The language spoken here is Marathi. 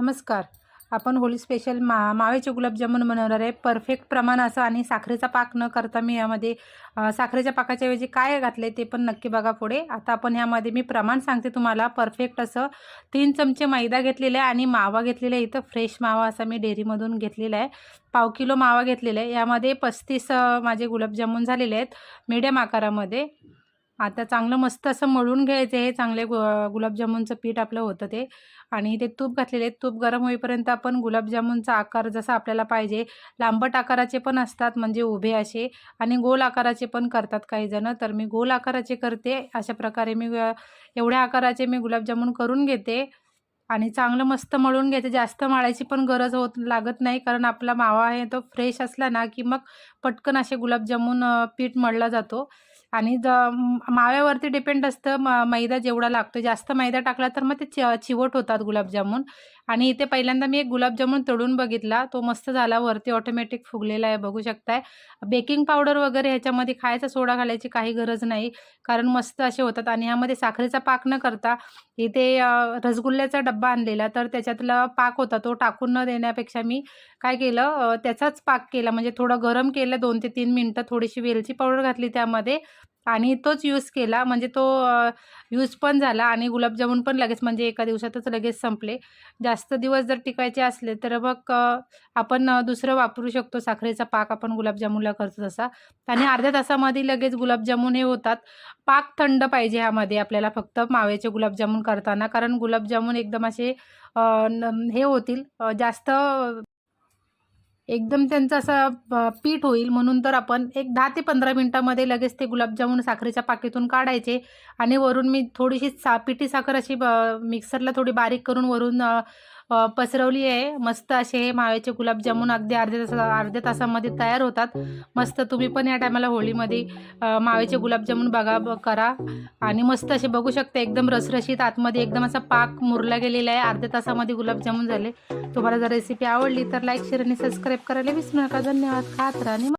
नमस्कार. आपण होळी स्पेशल मा माव्याचे गुलाबजामुन बनवणार आहे. परफेक्ट प्रमाण असं आणि साखरेचा पाक न करता मी यामध्ये साखरेच्या पाकाच्या ऐवजी काय घातले ते पण नक्की बघा पुढे. आता आपण ह्यामध्ये मी प्रमाण सांगते तुम्हाला. परफेक्ट असं तीन चमचे मैदा घेतलेला आहे आणि मावा घेतलेला आहे. इथं फ्रेश मावा असा मी डेअरीमधून घेतलेला आहे. पाव किलो मावा घेतलेला आहे. यामध्ये पस्तीस माझे गुलाबजामुन झालेले आहेत. मीडियम आकारामध्ये. आता चांगलं मस्त असं मळून घ्यायचं हे चांगले गु गुलाबजामुनचं पीठ आपलं होतं ते. आणि ते तूप घातलेले तूप गरम होईपर्यंत आपण गुलाबजामुनचा आकार जसा आपल्याला पाहिजे लांबट आकाराचे पण असतात म्हणजे उभे असे. आणि गोल आकाराचे पण करतात काही जण. तर मी गोल आकाराचे करते. अशा प्रकारे मी एवढ्या आकाराचे मी गुलाबजामुन करून घेते. आणि चांगलं मस्त मळून घ्यायचं. जास्त मळायची पण गरज होत लागत नाही. कारण आपला मावा आहे तो फ्रेश असला ना की मग पटकन असे गुलाबजामुन पीठ मळला जातो. आणि ज माव्यावरती डिपेंड असतं म मैदा जेवढा लागतो जास्त मैदा टाकला तर मग ते चिवट होतात गुलाबजामुन. आणि इथे पहिल्यांदा मी एक गुलाबजामुन तळून बघितला तो मस्त झाला वरती ऑटोमॅटिक फुगलेला आहे बघू शकताय. बेकिंग पावडर वगैरे ह्याच्यामध्ये खायचा सोडा घालायची काही गरज नाही कारण मस्त असे होतात. आणि ह्यामध्ये साखरेचा पाक न करता इथे रसगुल्ल्याचा डब्बा आणलेला तर त्याच्यातला पाक होता तो टाकून न देण्यापेक्षा मी काय केलं त्याचाच पाक केला. म्हणजे थोडं गरम केलं दोन ते तीन मिनटं थोडीशी वेलची पावडर घातली त्यामध्ये. आणि तोच यूज केला. म्हणजे तो यूज पण झाला आणि गुलाबजामुन पण लगेच म्हणजे एका दिवसातच लगेच संपले. जास्त दिवस जर टिकायचे असले तर मग आपण दुसरं वापरू शकतो. साखरेचा पाक आपण गुलाबजामुनला करतो तसा. आणि अर्ध्या तासामध्ये लगेच गुलाबजामुन हे होतात. पाक थंड पाहिजे ह्यामध्ये आपल्याला फक्त माव्याचे गुलाबजामुन करताना. कारण गुलाबजामुन एकदम असे न- हे होतील. जास्त एकदम त्यांचं असं पीठ होईल म्हणून तर आपण एक दहा ते पंधरा मिनटामध्ये लगेच ते गुलाबजामुन साखरेच्या पाकीतून काढायचे आणि वरून मी थोडीशी सा पिठी साखर अशी ब मिक्सरला थोडी बारीक करून वरून पसरवली आहे. मस्त असे हे माव्याचे गुलाबजामुन अगदी अर्ध्या तासा अर्ध्या तासामध्ये तयार होतात. मस्त तुम्ही पण या टायमाला होळीमध्ये माव्याचे गुलाबजामुन बघा करा. आणि मस्त असे बघू शकता एकदम रसरशीत आतमध्ये एकदम असा पाक मुरला गेलेला आहे. अर्ध्या तासामध्ये गुलाबजामुन झाले. तुम्हाला जर रेसिपी आवडली तर लाईक शेअर आणि सबस्क्राईब करायला विसरू नका. धन्यवाद. खात राहा आणि